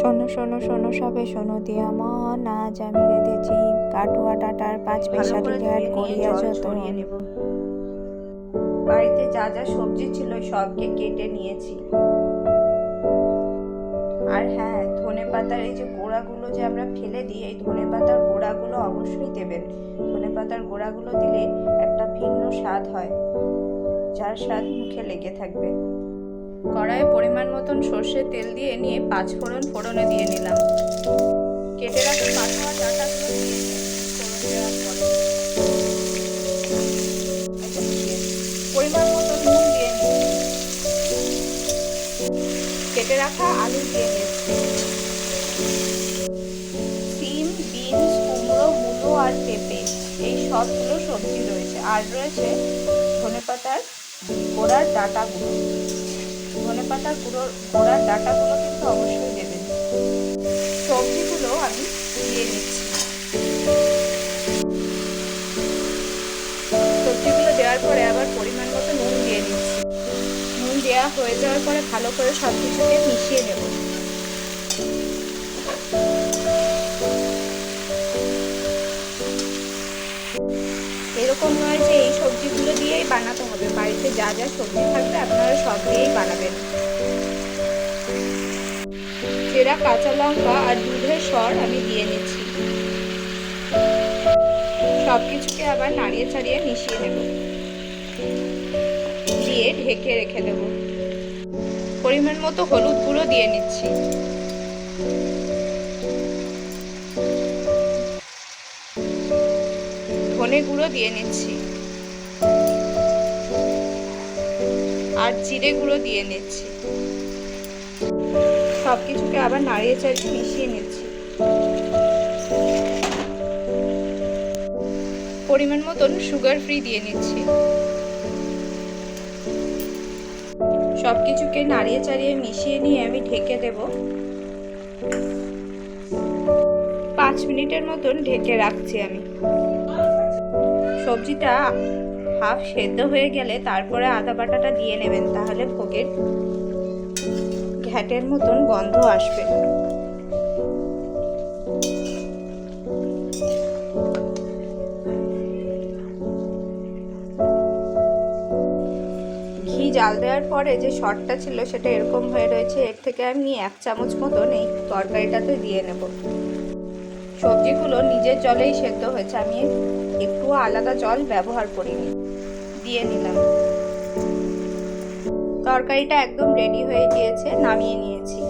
শোনো শোনো শোনো সবে শোনো দিয়া মন আজ আমি রেঁধেছি কাটুয়া টাটার পাঁচ ধুয়ে নিয়ে করিয়া যত। বাড়িতে যা যা সবজি ছিল সবকে কেটে নিয়েছি। আর হ্যাঁ ধনে পাতার এই যে গোড়াগুলো যে আমরা ফেলে দিই এই ধনে পাতার গোড়াগুলো অবশ্যই দেবেন। ধনে পাতার গোড়াগুলো দিলে একটা ভিন্ন স্বাদ হয় যার স্বাদ মুখে লেগে থাকবে। কড়াইয়ে পরিমাণ মতন সর্ষের তেল দিয়ে নিয়ে পাঁচ ফোড়ন ফোড়নে দিয়ে নিলাম। কেটে রাখা পাতা ডাটাগুলো ফোড়ন পরিমাণ মতো নুন দিয়ে কেটে রাখা আলু দিয়ে নিচ্ছি সিম, বিনস, কুমড়ো, মূলো আর পেঁপে, এই সবগুলো সবজি রয়েছে। আর রয়েছে ধনেপাতার গোড়ার ডাঁটাগুলো। ধনেপাতার গুঁড়ো, গোড়ার ডাঁটাগুলো কিন্তু অবশ্যই দেবেন সবজিগুলো আমি দিয়ে নিচ্ছি সবজিগুলো দেওয়ার পরে আবার পরিমাণ মতো নুন দিয়ে নিচ্ছি নুন দেওয়া হয়ে যাওয়ার পরে ভালো করে সব কিছুকে মিশিয়ে নেব। এরকম নয় যে এই সবজিগুলো দিয়েই বানাতে হবে। বাড়িতে যা যা সবজি থাকবে আপনারা সব দিয়েই বানাবেন। চেরা কাঁচা লঙ্কা আর দুধের সর আমি দিয়ে নিচ্ছি। সব কিছুকে আবার নাড়িয়ে ছাড়িয়ে মিশিয়ে নেব। দিয়ে ঢেকে রেখে দেব। পরিমাণ মতো হলুদ গুঁড়ো দিয়ে নিচ্ছি। ধনে গুঁড়ো দিয়ে নিচ্ছি। আর জিরে গুঁড়ো দিয়ে নিচ্ছি। সব কিছুকে আবার নাড়িয়ে চাড়িয়ে মিশিয়ে নিচ্ছি। পরিমাণ মতন সুগার ফ্রি দিয়ে নিচ্ছি। সব কিছুকে নাড়িয়ে চাড়িয়ে মিশিয়ে নিয়ে আমি ঢেকে দেব। পাঁচ মিনিটের মতন ঢেকে রাখছি আমি। সবজিটা হাফ সেদ্ধ হয়ে গেলে তারপরে আদা বাটাটা দিয়ে নেবেন, তাহলে ভোগের ঘ্যাটের মতন গন্ধ আসবে। ঘি জাল দেওয়ার পরে যে শটটা ছিল সেটা এরকম হয়ে রয়েছে, এর থেকে আমি এক চামচ মতন এই তরকারিটাতে দিয়ে নেব। সবজিগুলো নিজের জলেই সেদ্ধ হয়েছে, আমি একটু আলাদা জল ব্যবহার করিনি, দিয়ে নিলাম। তরকারিটা একদম রেডি হয়ে গিয়েছে, নামিয়ে নিয়েছি।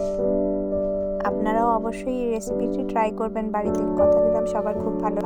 আপনারাও অবশ্যই এই রেসিপিটি ট্রাই করবেন, বাড়িতে। কথা দিলাম সবার খুব ভালো